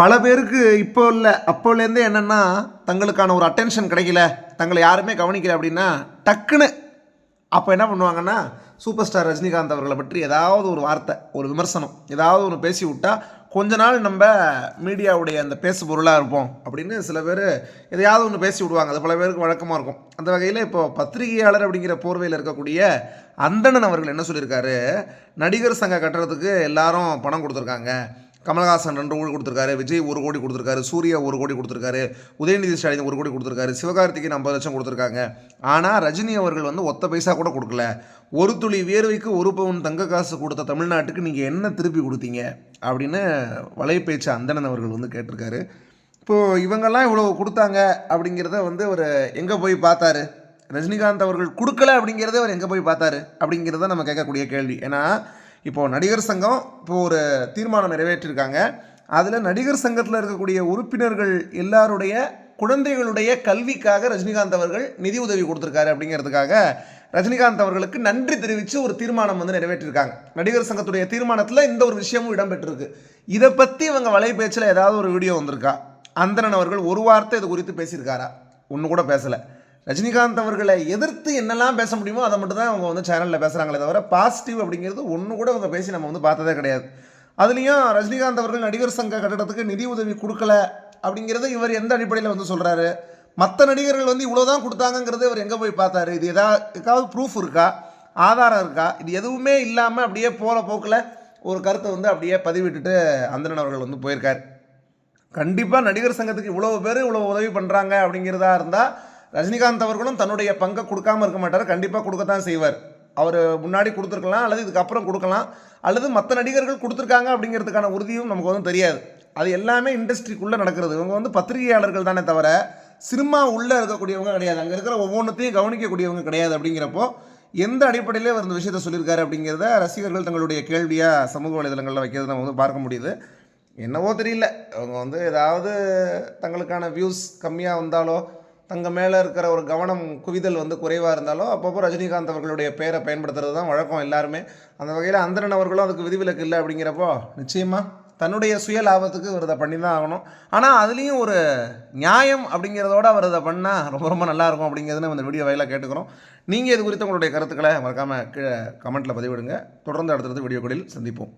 பல பேருக்கு இப்போ இல்லை அப்போலேருந்தே என்னென்னா தங்களுக்கான ஒரு அட்டென்ஷன் கிடைக்கல. தங்களை யாருமே கவனிக்கல அப்படின்னா டக்குன்னு அப்போ என்ன பண்ணுவாங்கன்னா சூப்பர் ஸ்டார் ரஜினிகாந்த் அவர்களை பற்றி ஏதாவது ஒரு வார்த்தை ஒரு விமர்சனம் ஏதாவது ஒன்று பேசி விட்டால் கொஞ்ச நாள் நம்ம மீடியாவுடைய அந்த பேசு பொருளாக இருப்போம் அப்படின்னு சில பேர் எதையாவது ஒன்று பேசி விடுவாங்க. அது பல பேருக்கு வழக்கமாக இருக்கும். அந்த வகையில் இப்போ பத்திரிகையாளர் அப்படிங்கிற போர்வையில் இருக்கக்கூடிய அந்தணன் அவர்கள் என்ன சொல்லியிருக்காரு? நடிகர் சங்க கட்டுறதுக்கு எல்லாரும் பணம் கொடுத்துருக்காங்க. கமலஹாசன் ரெண்டு கோடி கொடுத்துருக்காரு விஜய் ஒரு கோடி கொடுத்துருக்காரு சூர்யா ஒரு கோடி கொடுத்துருக்காரு உதயநிதி ஸ்டாலின் ஒரு கோடி கொடுத்துருக்காரு சிவகார்த்திகேயன் ஐம்பது லட்சம் கொடுத்துருக்காங்க. ஆனால் ரஜினி அவர்கள் வந்து ஒத்த பைசா கூட கொடுக்கல. ஒரு துளி வேர்வைக்கு ஒரு பவுன் தங்க காசு கொடுத்த தமிழ்நாட்டுக்கு நீங்கள் என்ன திருப்பி கொடுத்தீங்க? அப்படின்னு வலைப்பேச்சு அந்தணன் அவர்கள் வந்து கேட்டிருக்காரு. இப்போது இவங்கெல்லாம் இவ்வளோ கொடுத்தாங்க அப்படிங்கிறத வந்து அவர் எங்கே போய் பார்த்தாரு? ரஜினிகாந்த் அவர்கள் கொடுக்கல அப்படிங்கிறத அவர் எங்கே போய் பார்த்தாரு? அப்படிங்கிறத நம்ம கேட்கக்கூடிய கேள்வி. ஏன்னா இப்போது நடிகர் சங்கம் இப்போ ஒரு தீர்மானம் நிறைவேற்றியிருக்காங்க அதில் நடிகர் சங்கத்தில் இருக்கக்கூடிய உறுப்பினர்கள் எல்லாருடைய குழந்தைகளுடைய கல்விக்காக ரஜினிகாந்த் அவர்கள் நிதி உதவி கொடுத்துருக்காரு அப்படிங்கிறதுக்காக ரஜினிகாந்த் அவர்களுக்கு நன்றி தெரிவித்து ஒரு தீர்மானம் வந்து நிறைவேற்றிருக்காங்க. நடிகர் சங்கத்துடைய தீர்மானத்தில் இந்த ஒரு விஷயமும் இடம்பெற்றிருக்கு. இதை பற்றி இவங்க வலைபேச்சில் ஏதாவது ஒரு வீடியோ வந்திருக்கா? அந்தரன் அவர்கள் ஒரு வார்த்தை இது குறித்து பேசியிருக்காரா? ஒன்று கூட பேசலை. ரஜினிகாந்த் அவர்களை எதிர்த்து என்னெல்லாம் பேச முடியுமோ அதை மட்டும் தான் அவங்க வந்து சேனலில் பேசுகிறாங்களே தவிர பாசிட்டிவ் அப்படிங்கிறது ஒன்று கூட அவங்க பேசி நம்ம வந்து பார்த்ததே கிடையாது. அதுலேயும் ரஜினிகாந்த் அவர்கள் நடிகர் சங்க கட்டடத்துக்கு நிதி உதவி கொடுக்கல அப்படிங்கிறது இவர் எந்த அடிப்படையில் வந்து சொல்கிறாரு மற்ற நடிகர்கள் வந்து இவ்வளோ தான் கொடுத்தாங்கங்கிறது இவர் எங்கே போய் பார்த்தாரு? இது எதா எதாவது ப்ரூஃப் இருக்கா? ஆதாரம் இருக்கா? இது எதுவுமே இல்லாமல் அப்படியே போகிற போக்கில் ஒரு கருத்தை வந்து அப்படியே பதிவிட்டுட்டு அந்தணன் அவர்கள் வந்து போயிருக்கார். கண்டிப்பாக நடிகர் சங்கத்துக்கு இவ்வளோ பேர் இவ்வளோ உதவி பண்ணுறாங்க அப்படிங்கிறதா இருந்தால் ரஜினிகாந்த் அவர்களும் தன்னுடைய பங்கை கொடுக்காம இருக்க மாட்டார். கண்டிப்பாக கொடுக்கத்தான் செய்வார். அவர் முன்னாடி கொடுத்துருக்கலாம் அல்லது இதுக்கப்புறம் கொடுக்கலாம் அல்லது மற்ற நடிகர்கள் கொடுத்துருக்காங்க அப்படிங்கிறதுக்கான உறுதியும் நமக்கு வந்து தெரியாது. அது எல்லாமே இண்டஸ்ட்ரிக்குள்ளே நடக்கிறது. இவங்க வந்து பத்திரிகையாளர்கள் தானே தவிர சினிமா உள்ளே இருக்கக்கூடியவங்க கிடையாது. அங்கே இருக்கிற ஒவ்வொன்றத்தையும் கவனிக்கக்கூடியவங்க கிடையாது அப்படிங்கிறப்போ எந்த அடிப்படையில் அவர் இந்த விஷயத்தை சொல்லியிருக்காரு அப்படிங்கிறத ரசிகர்கள் தங்களுடைய கேள்வியாக சமூக வலைதளங்களில் வைக்கிறது நம்ம வந்து பார்க்க முடியுது. என்னவோ தெரியல. அவங்க வந்து ஏதாவது தங்களுக்கான வியூஸ் கம்மியாக வந்தாலோ தங்க மேலே இருக்கிற ஒரு கவனம் குவிதல் வந்து குறைவாக இருந்தாலோ அப்பப்போ ரஜினிகாந்த் அவர்களுடைய பேரை பயன்படுத்துறது தான் வழக்கம் எல்லாருமே. அந்த வகையில் அந்தரன் அவர்களும் அதுக்கு விதிவிலக்கு இல்லை அப்படிங்கிறப்போ நிச்சயமாக தன்னுடைய சுய லாபத்துக்கு அவர் இதை பண்ணி தான் ஆகணும். ஆனால் அதுலேயும் ஒரு நியாயம் அப்படிங்கிறதோட அவர் இதை பண்ணால் ரொம்ப ரொம்ப நல்லாயிருக்கும் அப்படிங்கிறது நம்ம இந்த வீடியோ வகையில் கேட்டுக்கிறோம். நீங்கள் இது குறித்து உங்களுடைய கருத்துக்களை மறக்காமல் கீழே கமெண்ட்டில் பதிவிடுங்க. தொடர்ந்து அடுத்தடுத்து வீடியோக்களில் சந்திப்போம்.